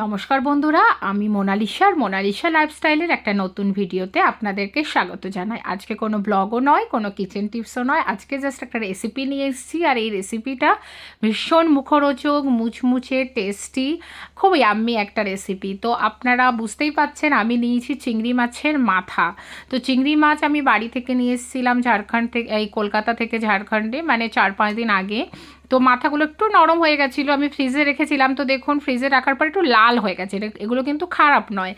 নমস্কার বন্ধুরা, আমি মোনালিসার মোনালিসা লাইফস্টাইলের একটা নতুন ভিডিওতে আপনাদেরকে স্বাগত জানাই। আজকে কোনো ব্লগও নয়, কোনো কিচেন টিপসও নয়। আজকে জাস্ট একটা রেসিপি নিয়ে এসেছি আর এই রেসিপিটা ভীষণ মুখরোচক, মুচমুচে টেস্টি খুবই ইয়াম্মি একটা রেসিপি তো আপনারা বুঝতেই পাচ্ছেন, আমি নিয়েছি চিংড়ি মাছের মাথা। তো চিংড়ি মাছ আমি বাড়ি থেকে নিয়ে এসেছিলাম ঝাড়খণ্ড থেকে, এই কলকাতা থেকে ঝাড়খণ্ডে মানে চার পাঁচ দিন আগে। তো মাথাগুলো একটু নরম হয়ে গেছিল, আমি ফ্রিজে রেখেছিলাম। তো দেখুন ফ্রিজে রাখার পর একটু লাল হয়ে গেছে। এগুলো কিন্তু খারাপ নয়।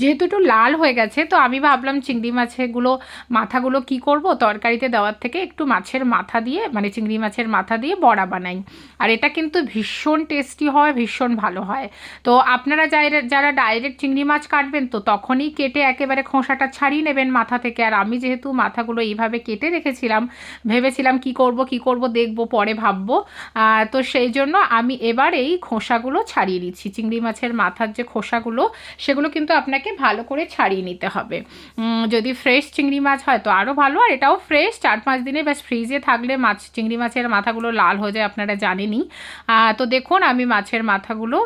যেহেতু একটু লাল হয়ে গেছে, তো আমি ভাবলাম চিংড়ি মাছেগুলো, মাথাগুলো কি করব? তরকারিতে দেওয়ার থেকে একটু মাছের মাথা দিয়ে মানে চিংড়ি মাছের মাথা দিয়ে বড়া বানাই। আর এটা কিন্তু ভীষণ টেস্টি হয়, ভীষণ ভালো হয়। তো আপনারা যারা যারা ডাইরেক্ট চিংড়ি মাছ কাটবেন, তো তখনই কেটে একেবারে খোসাটা ছাড়িয়ে নেবেন মাথা থেকে। আর আমি যেহেতু মাথাগুলো এইভাবে কেটে রেখেছিলাম, ভেবেছিলাম কি করব কি করব, দেখব, পরে ভাববো। আহ, তো সেই জন্য আমি এবার এই খোসাগুলো ছাড়িয়ে নিচ্ছি। চিংড়ি মাছের মাথার যে খোসাগুলো সেগুলো কিন্তু আপনাকে ভালো করে ছাড়িয়ে নিতে হবে। যদি ফ্রেশ চিংড়ি মাছ হয় তো আরও ভালো আর এটাও ফ্রেশ চার পাঁচ দিনে ব্যাস ফ্রিজে থাকলে মাছ চিংড়ি মাছের মাথাগুলো লাল হয়ে যায় আপনারা জানেনই। তো দেখুন আমি মাছের মাথাগুলো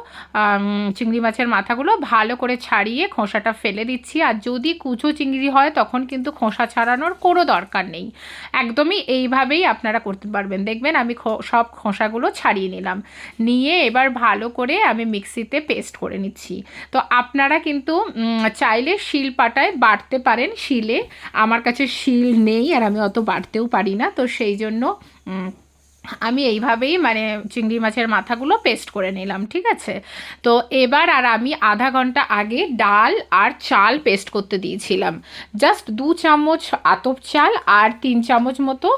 চিংড়ি মাছের মাথাগুলো ভালো করে ছাড়িয়ে খোসাটা ফেলে দিচ্ছি। আর যদি কুচো চিংড়ি হয় তখন কিন্তু খোসা ছাড়ানোর কোনো দরকার নেই। একদমই এইভাবেই আপনারা করতে পারবেন। দেখবেন আমি সব খোসাগুলো ছাড়িয়ে নিলাম। নিয়ে এবার ভালো করে আমি মিক্সিতে পেস্ট করে নিচ্ছি। তো আপনারা কিন্তু চাইলে শিল পাটায় বাটতে পারেন। শিলে আমার কাছে শিল নেই আর আমি অত বাড়তেও পারি না। তো সেই জন্য আমি এইভাবেই মানে চিংড়ি মাছের মাথাগুলো পেস্ট করে নিলাম, ঠিক আছে? তো এবার আর আমি আধা ঘণ্টা আগে ডাল আর চাল পেস্ট করতে দিয়েছিলাম। জাস্ট দু চামচ আতপ চাল আর তিন চামচ মতো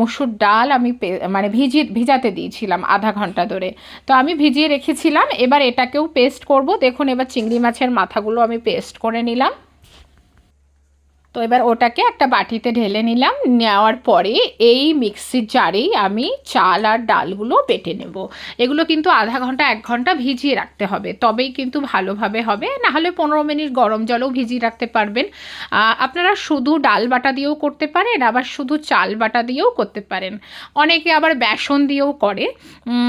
মুসুর ডাল আমি মানে ভিজিয়ে ভিজাতে দিয়েছিলাম আধা ঘণ্টা ধরে। তো আমি ভিজিয়ে রেখেছিলাম, এবার এটাকেও পেস্ট করব। দেখুন, এবার চিংড়ি মাছের মাথাগুলো আমি পেস্ট করে নিলাম। তো এবার ওটাকে একটা বাটিতে ঢেলে নিলাম। নেওয়ার পরে এই মিক্সির জারেই আমি চাল আর ডালগুলো বেটে নেব। এগুলো কিন্তু আধা ঘণ্টা, এক ঘণ্টা ভিজিয়ে রাখতে হবে। তবেই কিন্তু ভালোভাবে হবে। না হলে পনেরো মিনিট গরম জলেও ভিজিয়ে রাখতে পারবেন। আপনারা শুধু ডাল বাটা দিয়েও করতে পারেন, আবার শুধু চাল বাটা দিয়েও করতে পারেন। অনেকে আবার বেসন দিয়েও করে।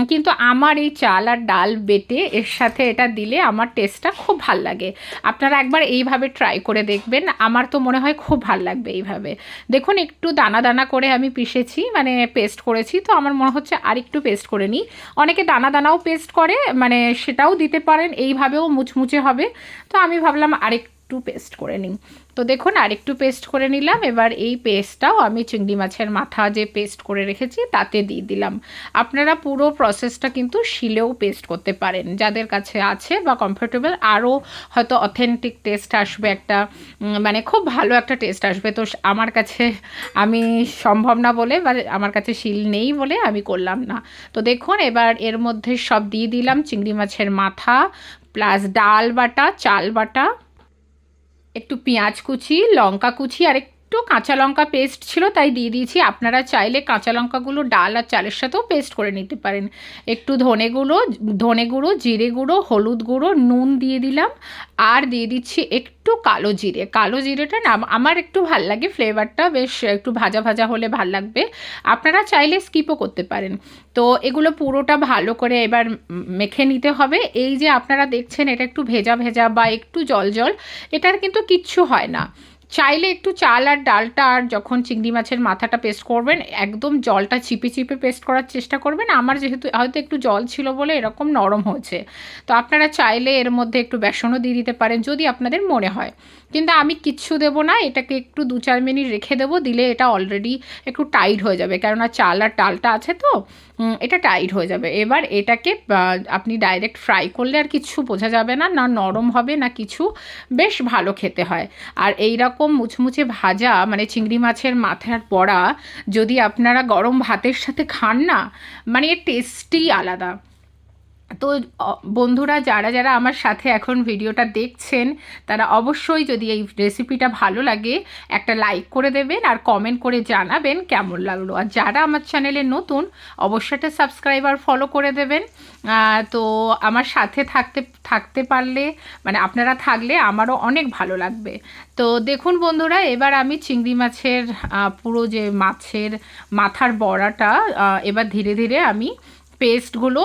কিন্তু আমার এই চাল আর ডাল বেটে এর সাথে এটা দিলে আমার টেস্টটা খুব ভালো লাগে। আপনারা একবার এইভাবে ট্রাই করে দেখবেন। আমার তো মনে হয় খুব ভালো লাগবে এইভাবে। দেখুন, একটু দানা দানা করে আমি পিষেছি মানে পেস্ট করেছি, তো আমার মনে হচ্ছে আর একটু পেস্ট করে নিই। অনেকে দানা দানাও পেস্ট করে মানে সেটাও দিতে পারেন, এইভাবেও মুচমুচে হবে। তো আমি ভাবলাম আরেকটু পেস্ট করে নিই। তো দেখুন, আরেকটু পেস্ট করে নিলাম। এবার এই পেস্টটাও আমি চিংড়ি মাছের মাথা যে পেস্ট করে রেখেছি, তাতে দিয়ে দিলাম। আপনারা পুরো প্রসেসটা কিন্তু শিলেও পেস্ট করতে পারেন। যাদের কাছে আছে বা কমফোর্টেবল আরও হয়তো অথেন্টিক টেস্ট আসবে একটা মানে খুব ভালো একটা টেস্ট আসবে। তো আমার কাছে, আমি সম্ভব না বলে বা আমার কাছে শিল নেই বলে আমি করলাম না। তো দেখুন, এবার এর মধ্যে সব দিয়ে দিলাম চিংড়ি মাছের মাথা প্লাস ডাল বাটা, চাল বাটা একটু পেঁয়াজ কুচি লঙ্কা কুচি আর একটু কাঁচা লঙ্কা পেস্ট ছিল, তাই দিয়ে দিয়েছি। আপনারা চাইলে কাঁচা লঙ্কাগুলো, ডাল আর চালের সাথেও পেস্ট করে নিতে পারেন। একটু ধনে গুঁড়ো ধনে গুঁড়ো, জিরে গুঁড়ো, হলুদ গুঁড়ো, নুন দিয়ে দিলাম। আর দিয়ে দিচ্ছি একটু কালো জিরে। কালো জিরেটা না, আমার একটু ভালো লাগে ফ্লেভারটা বেশ একটু ভাজা ভাজা হলে ভালো লাগবে। আপনারা চাইলে স্কিপও করতে পারেন। তো এগুলো পুরোটা ভালো করে এবার মেখে নিতে হবে। এই যে আপনারা দেখছেন, এটা একটু ভেজা ভেজা বা একটু জল জল, এটার কিন্তু কিচ্ছু হয় না। চাইলে একটু চাল আর ডালটা আর যখন চিংড়ি মাছের মাথাটা পেস্ট করবেন, একদম জলটা চিপে চিপে পেস্ট করার চেষ্টা করবেন। আমার যেহেতু হয়তো একটু জল ছিল বলে এরকম নরম হয়েছে। তো আপনারা চাইলে এর মধ্যে একটু বেসনও দিয়ে দিতে পারেন, যদি আপনাদের মনে হয়। কিন্তু আমি কিচ্ছু দেবো না, এটাকে একটু দু চার মিনিট রেখে দেবো, দিলে এটা অলরেডি একটু টাইট হয়ে যাবে। কেননা চাল আর ডালটা আছে তো এটা টাইট হয়ে যাবে। এবার এটাকে আপনি ডাইরেক্ট ফ্রাই করলে আর কিছু বোঝা যাবে না না নরম হবে, না কিছু, বেশ ভালো খেতে হয়। আর এই রকম মুচমুচে ভাজা মানে চিংড়ি মাছের মাথার বড়া, যদি আপনারা গরম ভাতের সাথে খান না মানে এর টেস্টই আলাদা। তো বন্ধুরা যারা যারা আমার সাথে এখন ভিডিওটা দেখছেন, তারা অবশ্যই যদি এই রেসিপিটা ভালো লাগে, একটা লাইক করে দেবেন আর কমেন্ট করে জানাবেন কেমন লাগল। আর যারা আমার চ্যানেলে নতুন, অবশ্যই একটা সাবস্ক্রাইবার ফলো করে দেবেন। তো আমার সাথে থাকতে থাকতে পারলে মানে আপনারা থাকলে আমারও অনেক ভালো লাগবে। তো দেখুন বন্ধুরা, এবার আমি চিংড়ি মাছের পুরো যে মাছের, মাথার বড়াটা এবার ধীরে ধীরে আমি পেস্টগুলো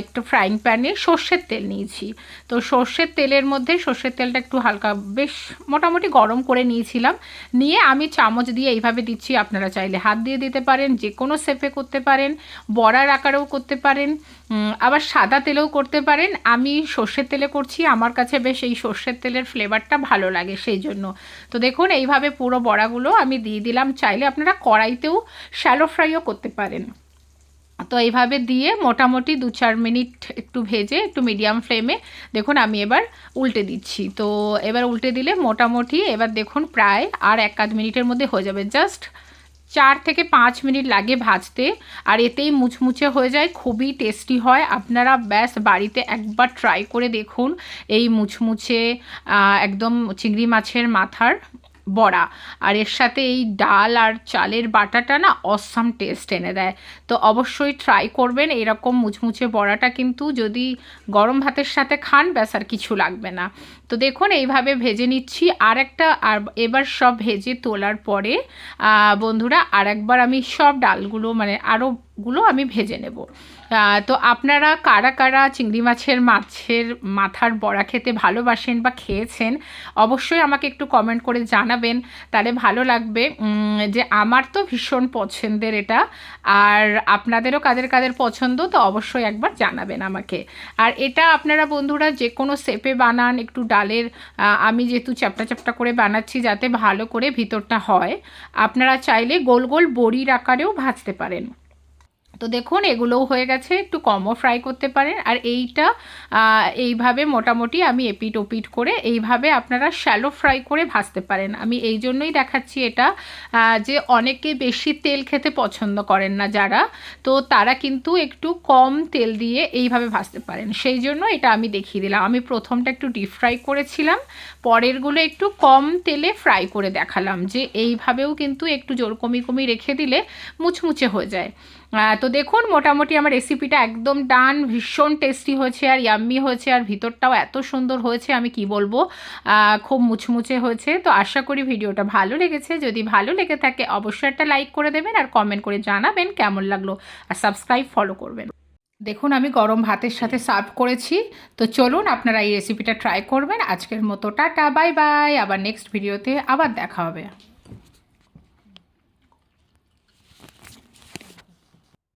একটু ফ্রাইং প্যানে সর্ষের তেল নিয়েছি। তো সর্ষের তেলের মধ্যে সর্ষের তেলটা একটু হালকা, বেশ মোটামুটি গরম করে নিয়েছিলাম। নিয়ে আমি চামচ দিয়ে এইভাবে দিচ্ছি, আপনারা চাইলে হাত দিয়ে দিতে পারেন যে কোনো শেপে করতে পারেন, বড়ার আকারেও করতে পারেন আবার সাদা তেলেও করতে পারেন। আমি সর্ষের তেলে করছি, আমার কাছে বেশ এই সর্ষের তেলের ফ্লেভারটা ভালো লাগে সেই জন্য। তো দেখুন, এইভাবে পুরো বড়াগুলো আমি দিয়ে দিলাম। চাইলে আপনারা কড়াইতেও শ্যালো ফ্রাইও করতে পারেন। তো এইভাবে দিয়ে মোটামুটি দু চার মিনিট একটু ভেজে একটু মিডিয়াম ফ্লেমে দেখুন আমি এবার উল্টে দিচ্ছি। তো এবার উল্টে দিলে মোটামুটি এবার দেখুন প্রায় আর এক আধ মিনিটের মধ্যে হয়ে যাবে। জাস্ট চার থেকে পাঁচ মিনিট লাগে ভাজতে আর এতেই মুচমুচে হয়ে যায়, খুবই টেস্টি হয়। আপনারা ব্যাস বাড়িতে একবার ট্রাই করে দেখুন এই মুচমুচে একদম চিংড়ি মাছের মাথার বড়া। আর এর সাথে এই ডাল আর চালের বাটাটা না অসাম টেস্ট এনে দেয়। তো অবশ্যই ট্রাই করবেন, এরকম মুচমুচে বড়াটা কিন্তু যদি গরম ভাতের সাথে খান, ব্যাস আর কিছু লাগবে না। তো দেখুন, এইভাবে ভেজে নিচ্ছি। আর একটা, আর এবার সব ভেজে তোলার পরে বন্ধুরা আর একবার আমি সব ডালগুলো মানে আরোগুলো আমি ভেজে নেব। তো আপনারা কারা কারা চিংড়ি মাছের মাছের মাথার বড়া খেতে ভালোবাসেন বা খেয়েছেন, অবশ্যই আমাকে একটু কমেন্ট করে জানাবেন। তাহলে ভালো লাগবে। যে আমার তো ভীষণ পছন্দের এটা, আর আপনাদেরও কাদের কাদের পছন্দ, তো অবশ্যই একবার জানাবেন আমাকে। আর এটা আপনারা বন্ধুরা যে কোনো শেপে বানান, একটু ডালের আমি যেহেতু চ্যাপটা চ্যাপটা করে বানাচ্ছি যাতে ভালো করে ভিতরটা হয়, আপনারা চাইলে গোল গোল বড়ির আকারেও ভাজতে পারেন। তো দেখুন, এগুলোও হয়ে গেছে। একটু কমও ফ্রাই করতে পারেন। আর এইটা এইভাবে মোটামুটি আমি এপিট ওপিট করে এইভাবে আপনারা শ্যালো ফ্রাই করে ভাজতে পারেন। আমি এই জন্যই দেখাচ্ছি এটা যে অনেকে বেশি তেল খেতে পছন্দ করেন না যারা। তো তারা কিন্তু একটু কম তেল দিয়ে এইভাবে ভাজতে পারেন। সেই জন্য এটা আমি দেখিয়ে দিলাম। আমি প্রথমটা একটু ডিপ ফ্রাই করেছিলাম। পরেরগুলো একটু কম তেলে ফ্রাই করে দেখালাম যে এইভাবেও কিন্তু একটু জোর কমি কমি রেখে দিলে মুচমুচে হয়ে যায়। তো দেখুন, মোটামুটি আমার রেসিপিটা একদম ডান ভীষণ টেস্টি হয়েছে আর ইয়াম্মি হয়েছে আর ভিতরটাও এত সুন্দর হয়েছে, আমি কি বলব? খুব মুচমুচে হয়েছে, তো আশা করি ভিডিওটা ভালো লেগেছে। যদি ভালো লেগে থাকে, অবশ্যই একটা লাইক করে দেবেন আর কমেন্ট করে জানাবেন কেমন লাগল। আর সাবস্ক্রাইব ফলো করবেন। দেখুন, আমি গরম ভাতের সাথে সার্ভ করেছি, তো চলুন আপনারা এই রেসিপিটা ট্রাই করবেন। আজকের মতো টাটা বাই বাই আবার নেক্সট ভিডিওতে আবার দেখা হবে।